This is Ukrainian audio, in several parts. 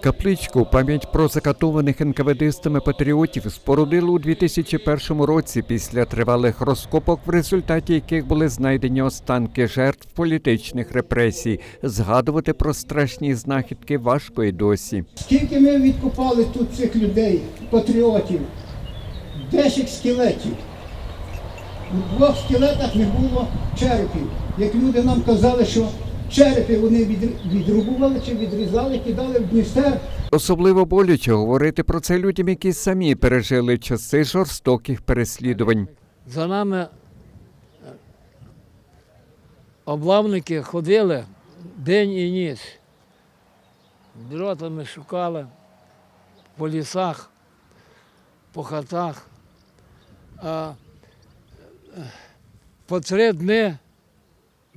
Капличку пам'ять про закатованих НКВДистами патріотів спорудили у 2001 році після тривалих розкопок, в результаті яких були знайдені останки жертв політичних репресій. Згадувати про страшні знахідки важко й досі. Скільки ми відкопали тут цих людей, патріотів? Десять скелетів. У двох скелетах не було черепів. Як люди нам казали, що черепи вони від- відрубували чи відрізали, кидали в Дністер. Особливо боляче говорити про це людям, які самі пережили часи жорстоких переслідувань. За нами е, облавники ходили день і ніч. Дротами шукали по лісах, по хатах. А е, по три дні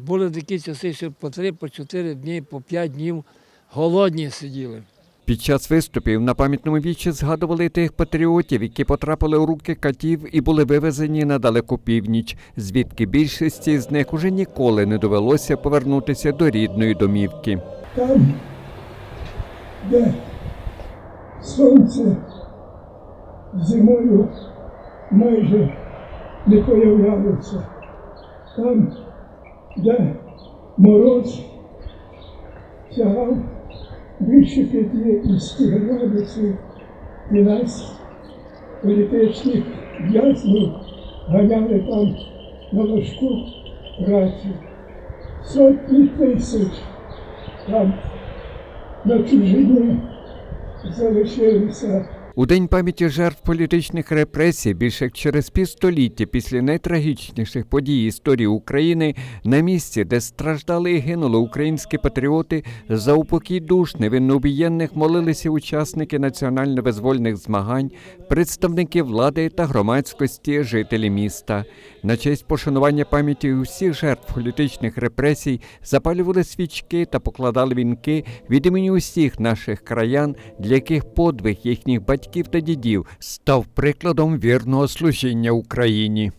були такі часи, що по три, по чотири дні, по п'ять днів голодні сиділи. Під час виступів на пам'ятному вічі згадували тих патріотів, які потрапили у руки катів і були вивезені на далеку північ, звідки більшості з них уже ніколи не довелося повернутися до рідної домівки. там, де сонце зимою майже не появлялося, там, де мороз сягав більше 50 градусів, і нас, політичних в'язнів, ганяли там на важку працю. Сотні тисяч там на чужині залишилися. У день пам'яті жертв політичних репресій більше як через півстоліття після найтрагічніших подій історії України на місці, де страждали і гинули українські патріоти, за упокій душ невинно убієнних молилися учасники національно-визвольних змагань, представники влади та громадськості, жителі міста. На честь пошанування пам'яті усіх жертв політичних репресій запалювали свічки та покладали вінки від імені усіх наших краян, для яких подвиг їхніх батьків та дідів став прикладом вірного служіння Україні.